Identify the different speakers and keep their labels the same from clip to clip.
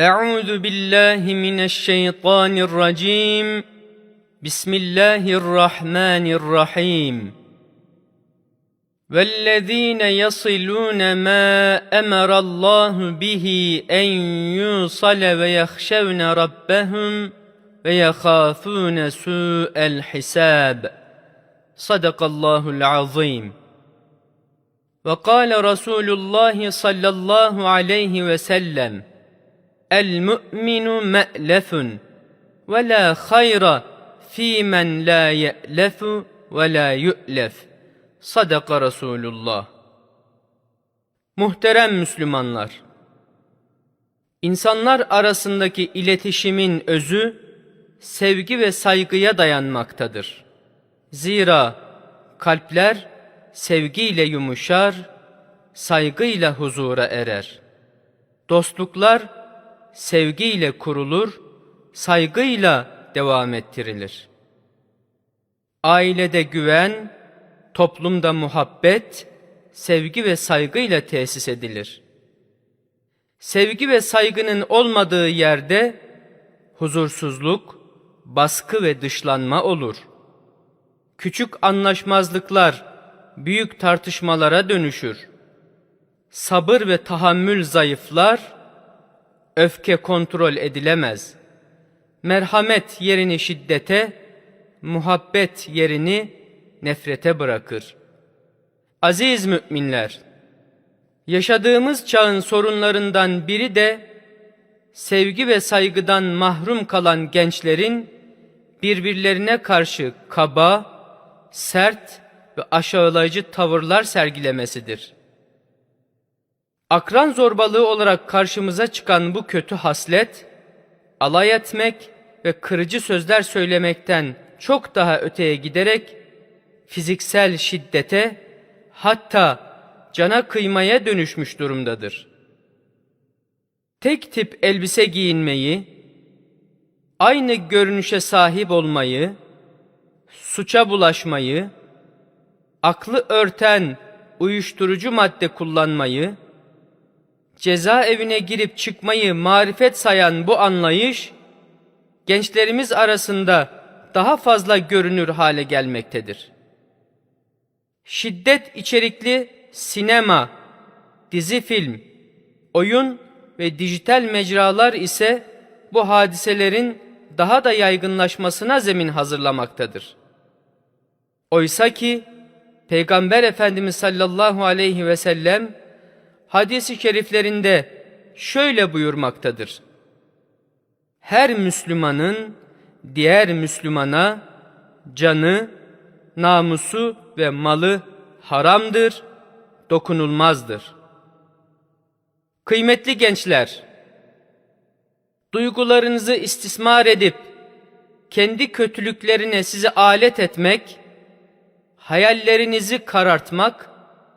Speaker 1: أعوذ بالله من الشيطان الرجيم بسم الله الرحمن الرحيم والذين يصلون ما أمر الله به أن يوصل ويخشون ربهم ويخافون سوء الحساب صدق الله العظيم وقال رسول الله صلى الله عليه وسلم El-mu'minu me'lefun ve la hayra fi men la ye'lefu ve la yu'lef. Sadaka Resulullah. Muhterem Müslümanlar! İnsanlar arasındaki iletişimin özü, sevgi ve saygıya dayanmaktadır. Zira kalpler sevgiyle yumuşar, saygıyla huzura erer. Dostluklar, sevgiyle kurulur, saygıyla devam ettirilir. Ailede güven, toplumda muhabbet, sevgi ve saygıyla tesis edilir. Sevgi ve saygının olmadığı yerde huzursuzluk, baskı ve dışlanma olur. Küçük anlaşmazlıklar büyük tartışmalara dönüşür. Sabır ve tahammül zayıflar, öfke kontrol edilemez. Merhamet yerini şiddete, muhabbet yerini nefrete bırakır. Aziz müminler, yaşadığımız çağın sorunlarından biri de sevgi ve saygıdan mahrum kalan gençlerin birbirlerine karşı kaba, sert ve aşağılayıcı tavırlar sergilemesidir. Akran zorbalığı olarak karşımıza çıkan bu kötü haslet, alay etmek ve kırıcı sözler söylemekten çok daha öteye giderek fiziksel şiddete hatta cana kıymaya dönüşmüş durumdadır. Tek tip elbise giyinmeyi, aynı görünüşe sahip olmayı, suça bulaşmayı, aklı örten uyuşturucu madde kullanmayı, cezaevine girip çıkmayı marifet sayan bu anlayış, gençlerimiz arasında daha fazla görünür hale gelmektedir. Şiddet içerikli sinema, dizi film, oyun ve dijital mecralar ise bu hadiselerin daha da yaygınlaşmasına zemin hazırlamaktadır. Oysa ki Peygamber Efendimiz sallallahu aleyhi ve sellem hadis-i şeriflerinde şöyle buyurmaktadır. Her Müslümanın diğer Müslümana canı, namusu ve malı haramdır, dokunulmazdır. Kıymetli gençler, duygularınızı istismar edip kendi kötülüklerine sizi alet etmek, hayallerinizi karartmak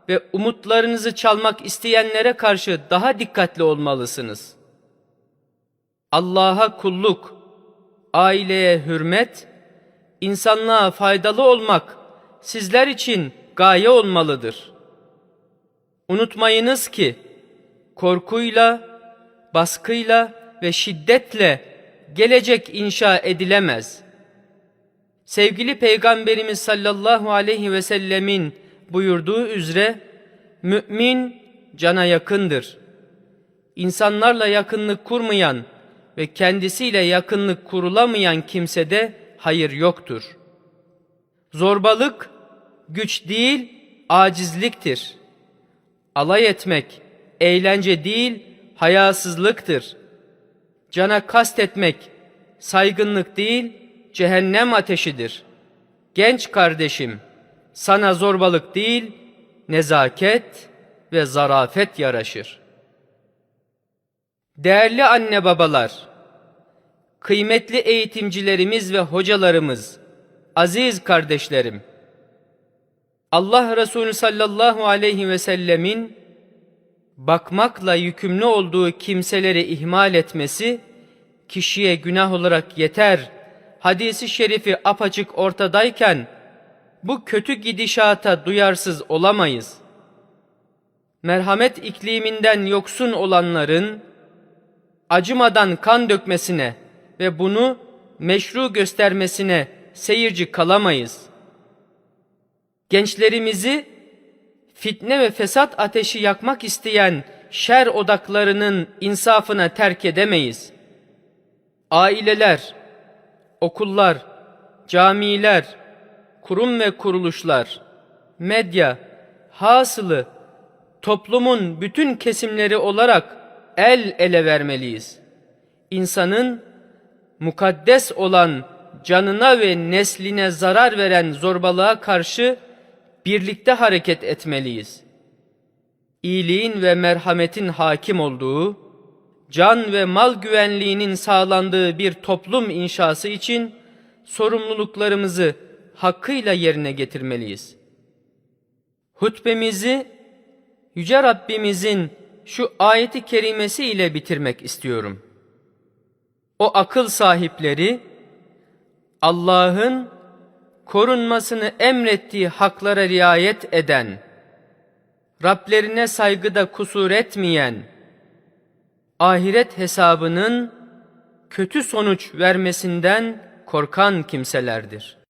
Speaker 1: ve umutlarınızı çalmak isteyenlere karşı daha dikkatli olmalısınız. Allah'a kulluk, aileye hürmet, insanlığa faydalı olmak sizler için gaye olmalıdır. Unutmayınız ki korkuyla, baskıyla ve şiddetle gelecek inşa edilemez. Sevgili Peygamberimiz sallallahu aleyhi ve sellemin buyurduğu üzere mümin cana yakındır. İnsanlarla yakınlık kurmayan ve kendisiyle yakınlık kurulamayan kimsede hayır yoktur. Zorbalık güç değil acizliktir. Alay etmek eğlence değil hayasızlıktır. Cana kastetmek saygınlık değil cehennem ateşidir. Genç kardeşim sana zorbalık değil nezaket ve zarafet yaraşır. Değerli anne babalar, kıymetli eğitimcilerimiz ve hocalarımız, aziz kardeşlerim, Allah Resulü sallallahu aleyhi ve sellemin bakmakla yükümlü olduğu kimseleri ihmal etmesi kişiye günah olarak yeter. Hadisi şerifi apaçık ortadayken bu kötü gidişata duyarsız olamayız. Merhamet ikliminden yoksun olanların acımadan kan dökmesine ve bunu meşru göstermesine seyirci kalamayız. Gençlerimizi fitne ve fesat ateşi yakmak isteyen şer odaklarının insafına terk edemeyiz. Aileler, okullar, camiler, kurum ve kuruluşlar, medya, hasılı toplumun bütün kesimleri olarak el ele vermeliyiz. İnsanın mukaddes olan canına ve nesline zarar veren zorbalığa karşı birlikte hareket etmeliyiz. İyiliğin ve merhametin hakim olduğu, can ve mal güvenliğinin sağlandığı bir toplum inşası için sorumluluklarımızı hakkıyla yerine getirmeliyiz. Hutbemizi Yüce Rabbimizin şu ayeti kerimesi ile bitirmek istiyorum. O akıl sahipleri Allah'ın korunmasını emrettiği haklara riayet eden, Rablerine saygıda kusur etmeyen, ahiret hesabının kötü sonuç vermesinden korkan kimselerdir.''